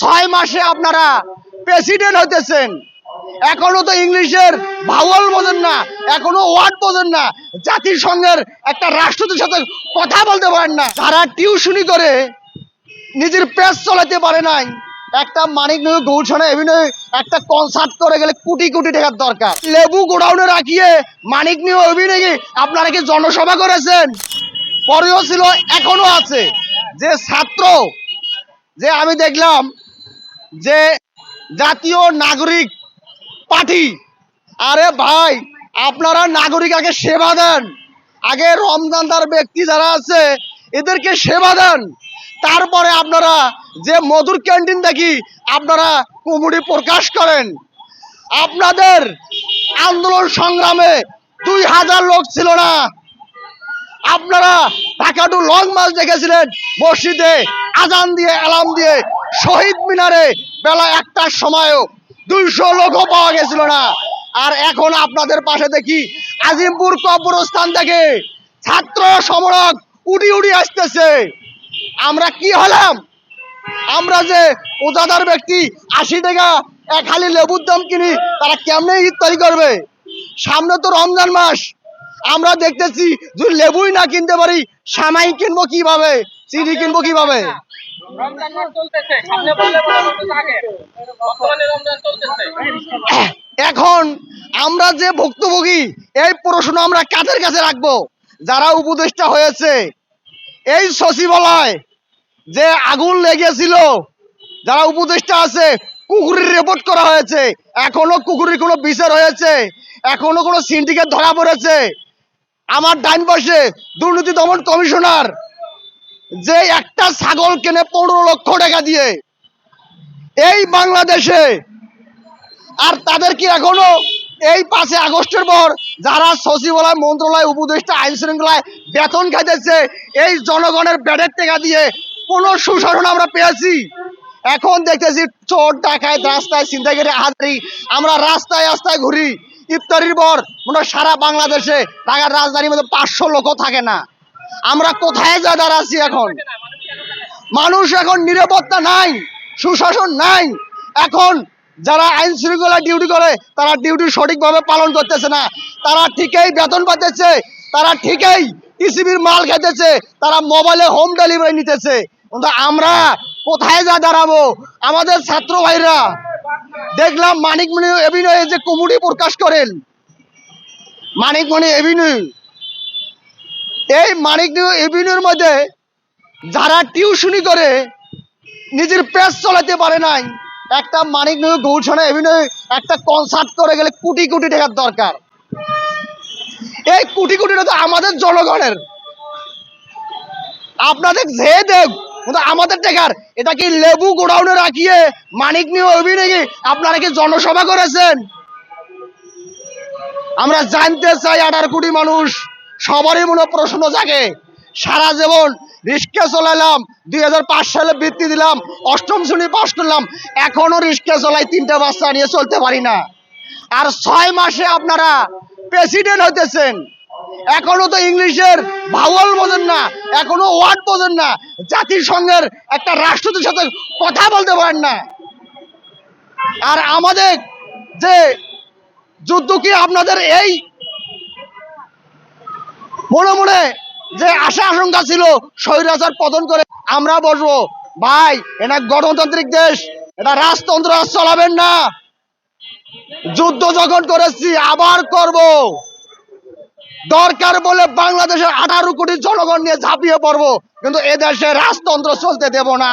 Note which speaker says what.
Speaker 1: ছয় মাসে আপনারা প্রেসিডেন্ট হইতেছেন। এখনও তো ইংলিশের ভাওয়াল বোঝেন না, এখনও ওয়ার্ড বোঝেন না, জাতিসংঘের একটা রাষ্ট্রদের সাথে কথা বলতে পারেন না। যারা টিউশনি করে, নিজের পেজ চালাতে পারে নাই। একটা মানিক নয় গৌছানা অভিনয় একটা কনসার্ট করে গেলে কোটি কোটি টাকার দরকার। লেবু গোডাউনে রাখিয়ে মানিক নিয়ে অভিনয় আপনারা কি জনসভা করেছেন? পরেও ছিল, এখনও আছে। যে ছাত্র, যে আমি দেখলাম যে জাতীয় নাগরিক পার্টি। আরে ভাই, আপনারা নাগরিক আগে সেবা দেন। আগে রমজানদার ব্যক্তি যারা আছে, এদেরকে সেবা দেন। তারপরে আপনারা যে মধুর ক্যান্টিন দেখি, আপনারা কুমুড়ি প্রকাশ করেন। আপনাদের আন্দোলন সংগ্রামে দুই হাজার লোক ছিল না। আপনারা ঢাকা টু লং মার্চ দেখেছিলেন, মসজিদে আজান দিয়ে, অ্যালার্ম দিয়ে শহীদ মিনারে বেলা একটার সময়ও দুইশো লোকও পাওয়া গেছিল না। আর এখন আপনাদের পাশে দেখি আজিমপুর কবরস্থান থেকে ছাত্র সমরক উডি উডি আসতেছে। আমরা কি হলাম? আমরা যে ওজাদার ব্যক্তি আশি টাকা, এক হালি লেবুর দাম কিনি, তারা কেমনে ইত্যাদি করবে? সামনে তো রমজান মাস। আমরা দেখতেছি যদি লেবুই না কিনতে পারি, সামাই কিনবো কীভাবে? চিনি কিনবো কীভাবে? এখন আমরা যে ভুক্তভোগী, এই প্রশ্ন আমরা কাদের কাছে রাখব? যারা উপদেষ্টা হয়েছে, এই সচিবালয় যে আগুন লেগেছিল, যারা উপদেষ্টা আছে, কুকুরের রিপোর্ট করা হয়েছে। এখনও কুকুরের কোনো বিচার হয়েছে, এখনও কোনো সিন্ডিকেট ধরা পড়েছে। আমার ডাইন পাশে দুর্নীতি দমন কমিশনার যে একটা ছাগল কেনে পনেরো লক্ষ টাকা দিয়ে এই বাংলাদেশে, আর তাদের কি এখনও এই পাঁচই আগস্টের পর যারা সচিবালয়, মন্ত্রণালয়, উপদেষ্টা আইন শৃঙ্খলায় বেতন খাইতেছে, এই জনগণের ব্যাডের টাকা দিয়ে কোনো সুশাসন আমরা পেয়েছি? এখন দেখতেছি চোর ডাকায় রাস্তায় চিন্তাগিরি হাজারি, আমরা রাস্তায় রাস্তায় ঘুরি। ইফতারির পর মনে সারা বাংলাদেশে ঢাকার রাজধানীর মধ্যে পাঁচশো লোকও থাকে না। আমরা কোথায় যা দাঁড়াচ্ছি এখন? মানুষ এখন নিরাপত্তা নাই, সুশাসন নাই। এখন যারা আইন শৃঙ্খলা ডিউটি করে, তারা ডিউটি সঠিকভাবে পালন করতেছে না। তারা ঠিকই বেতন পাচ্ছে তারা ঠিকই টিসিবির মাল খেতেছে তারা মোবাইলে হোম ডেলিভারি নিতেছে। আমরা কোথায় যা দাঁড়াবো? আমাদের ছাত্র ভাইরা, দেখলাম মানিকমণি অভিনয়ে যে কুমুড়ি প্রকাশ করেন। মানিকমণি অভিনয় এই মানিকমণি অভিনয়ের মধ্যে যারা টিউশনি করে, নিজের পেজ চালাতে পারে নাই। একটা মানিক নয় গৌছানা অভিনয় একটা কনসার্ট করে গেলে কোটি কোটি টাকার দরকার। এই কোটি কোটি টাকা আমাদের জনগণের। আপনাদের যে দেখ কিন্তু আমাদের টাকার। এটা কি লেবু গোডাউনে রাখিয়ে মানিক নিয়ে অভিনয় আপনারা কি জনসভা করেছেন? আমরা জানতে চাই আঠারো কোটি মানুষ। সবারই মনে প্রশ্ন জাগে। সারা জীবন রিক্সা চলাইলাম, দুই হাজার পাঁচ সালে বৃত্তি দিলাম, অষ্টম শ্রেণি পাশ করলাম, এখনও রিক্সা চলাই তিনটা বাচ্চা নিয়ে চলতে পারি না। আর ছয় মাসে আপনারা প্রেসিডেন্ট হইতেছেন। এখনও তো ইংলিশের ভাওয়াল বোঝেন না, এখনও ওয়ার্ড বোঝেন না, জাতিসংঘের একটা রাষ্ট্রদের সাথে কথা বলতে পারেন না। আর আমাদের যে যুদ্ধ কি আপনাদের এই মনে মনে যে আশা আশঙ্কা ছিল স্বৈরাচার পতন করে আমরা বসবো। ভাই, এটা গণতান্ত্রিক দেশ, এটা রাজতন্ত্র চলাবেন না। যুদ্ধ যখন করেছি, আবার করব। দরকার বলে বাংলাদেশের আঠারো কোটি জনগণ নিয়ে ঝাঁপিয়ে পড়ব, কিন্তু এদেশে রাজতন্ত্র চলতে দেব না।